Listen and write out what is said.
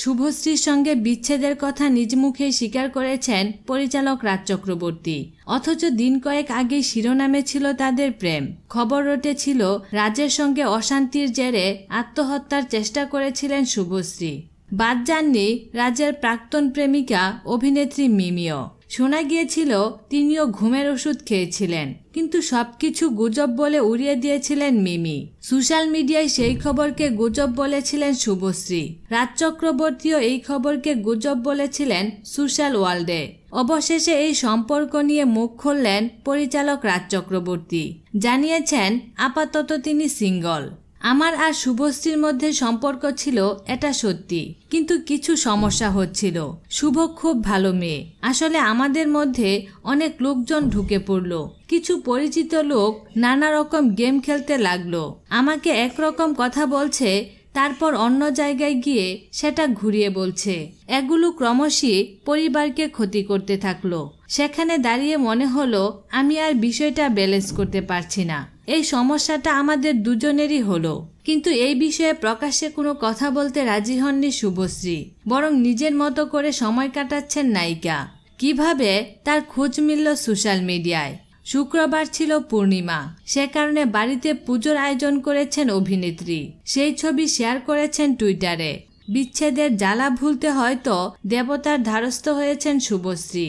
শুভশ্রীর সঙ্গে বিচ্ছেদের কথা নিজ মুখে স্বীকার করেছেন পরিচালক রাজ চক্রবর্তী। অথচ দিন কয়েক আগে শিরোনামে ছিল তাদের প্রেম। খবর রটেছিল, রাজের সঙ্গে অশান্তির জেরে আত্মহত্যার চেষ্টা করেছিলেন শুভশ্রী। বাদ যাননি রাজের প্রাক্তন প্রেমিকা, অভিনেত্রী মিমিও। শোনা গিয়েছিল, তিনিও ঘুমের ওষুধ খেয়েছিলেন। কিন্তু সবকিছু গুজব বলে উড়িয়ে দিয়েছিলেন মিমি। সোশ্যাল মিডিয়ায় সেই খবরকে গুজব বলেছিলেন শুভশ্রী। রাজ চক্রবর্তীও এই খবরকে গুজব বলেছিলেন সোশ্যাল ওয়ার্ল্ডে। অবশেষে এই সম্পর্ক নিয়ে মুখ খুললেন পরিচালক রাজ চক্রবর্তী। জানিয়েছেন, আপাতত তিনি সিঙ্গল। আমার আর শুভশ্রীর মধ্যে সম্পর্ক ছিল এটা সত্যি, কিন্তু কিছু সমস্যা হচ্ছিল। শুভ খুব ভালো মেয়ে। আসলে আমাদের মধ্যে অনেক লোকজন ঢুকে পড়ল। কিছু পরিচিত লোক নানা রকম গেম খেলতে লাগল। আমাকে একরকম কথা বলছে, তারপর অন্য জায়গায় গিয়ে সেটা ঘুরিয়ে বলছে। এগুলো ক্রমশই পরিবারকে ক্ষতি করতে থাকল। সেখানে দাঁড়িয়ে মনে হলো, আমি আর বিষয়টা ব্যালেন্স করতে পারছি না। এই সমস্যাটা আমাদের দুজনেরই হলো। কিন্তু এই বিষয়ে প্রকাশ্যে কোনো কথা বলতে রাজি হননি শুভশ্রী। বরং নিজের মতো করে সময় কাটাচ্ছেন নায়িকা। কীভাবে? তার খোঁজ মিলল সোশ্যাল মিডিয়ায়। শুক্রবার ছিল পূর্ণিমা। সে কারণে বাড়িতে পুজোর আয়োজন করেছেন অভিনেত্রী। সেই ছবি শেয়ার করেছেন টুইটারে। বিচ্ছেদের জ্বালা ভুলতে হয়তো দেবতার ধারস্থ হয়েছেন শুভশ্রী।